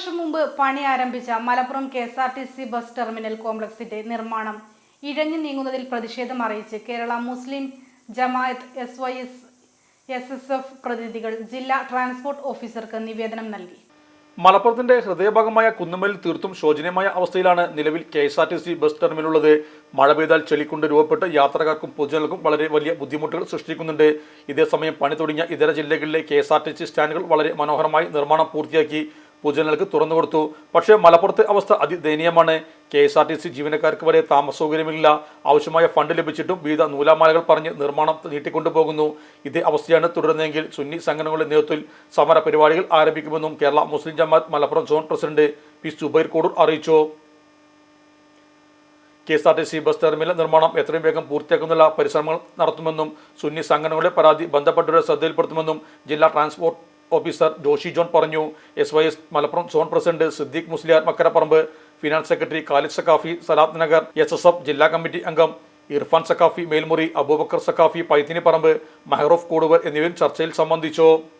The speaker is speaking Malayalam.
വർഷം മുമ്പ് പണി ആരംഭിച്ച Malappuram K S R T C bus terminal കോംപ്ലക്സിന്റെ നിർമ്മാണം ഇഴഞ്ഞു നീങ്ങുന്നതിൽ പ്രതിഷേധം അറിയിച്ച് Kerala Muslim Jamaat S Y S S S F പ്രതിനിധികൾ ജില്ലാ ട്രാൻസ്പോർട്ട് ഓഫീസർക്ക് നിവേദനം നൽകി. മലപ്പുറത്തിന്റെ ഹൃദയഭാഗമായ കുന്നുമ്മലിൽ തീർത്തും ശോചനീയമായ അവസ്ഥയിലാണ് നിലവിൽ K S R T C bus ടെർമിനലുള്ളത്. മഴ പെയ്താൽ ചെളിക്കൊണ്ട് രൂപപ്പെട്ട് യാത്രക്കാർക്കും പൊതുജനങ്ങൾക്കും വളരെ വലിയ ബുദ്ധിമുട്ടുകൾ സൃഷ്ടിക്കുന്നുണ്ട്. ഇതേസമയം പണി തുടങ്ങിയ ഇതര ജില്ലകളിലെ K S R T C സ്റ്റാൻഡുകൾ വളരെ മനോഹരമായി നിർമ്മാണം പൂർത്തിയാക്കി. പൊതുജനങ്ങൾക്ക് തുറന്നു കൊടുത്തു. പക്ഷേ മലപ്പുറത്തെ അവസ്ഥ അതിദയനീയമാണ്. K S R T C ജീവനക്കാർക്ക് വരെ താമസ സൗകര്യമില്ല. ആവശ്യമായ ഫണ്ട് ലഭിച്ചിട്ടും വിവിധ നൂലാമാലകൾ പറഞ്ഞ് നിർമ്മാണം നീട്ടിക്കൊണ്ടുപോകുന്നു. ഇതേ അവസ്ഥയാണ് തുടരുന്നതെങ്കിൽ സുന്നി സംഘടനകളുടെ നേതൃത്വത്തിൽ സമര പരിപാടികൾ ആരംഭിക്കുമെന്നും Kerala Muslim Jamaath Malappuram zone president P Subair Kodur അറിയിച്ചു. K S R T C bus terminal നിർമ്മാണം എത്രയും വേഗം പൂർത്തിയാക്കുന്നതിനുള്ള പരിശ്രമങ്ങൾ നടത്തുമെന്നും സുന്നി സംഘടനകളുടെ പരാതി ബന്ധപ്പെട്ടവരെ ശ്രദ്ധയിൽപ്പെടുത്തുമെന്നും ജില്ലാ ട്രാൻസ്പോർട്ട് ഓഫീസർ ജോഷി ജോൺ പറഞ്ഞു. S Y S Malappuram zone president Siddique Musliyar Makkaraparamba finance secretary Khalid Saqafi Salath Nagar S S F ജില്ലാ കമ്മിറ്റി അംഗം ഇർഫാൻ സക്കാഫി മേൽമുറി അബൂബക്കർ സക്കാഫി പൈത്തിനിപ്പറമ്പ് മെഹ്റൂഫ് കൂടുവർ എന്നിവരും ചർച്ചയിൽ സംബന്ധിച്ചു.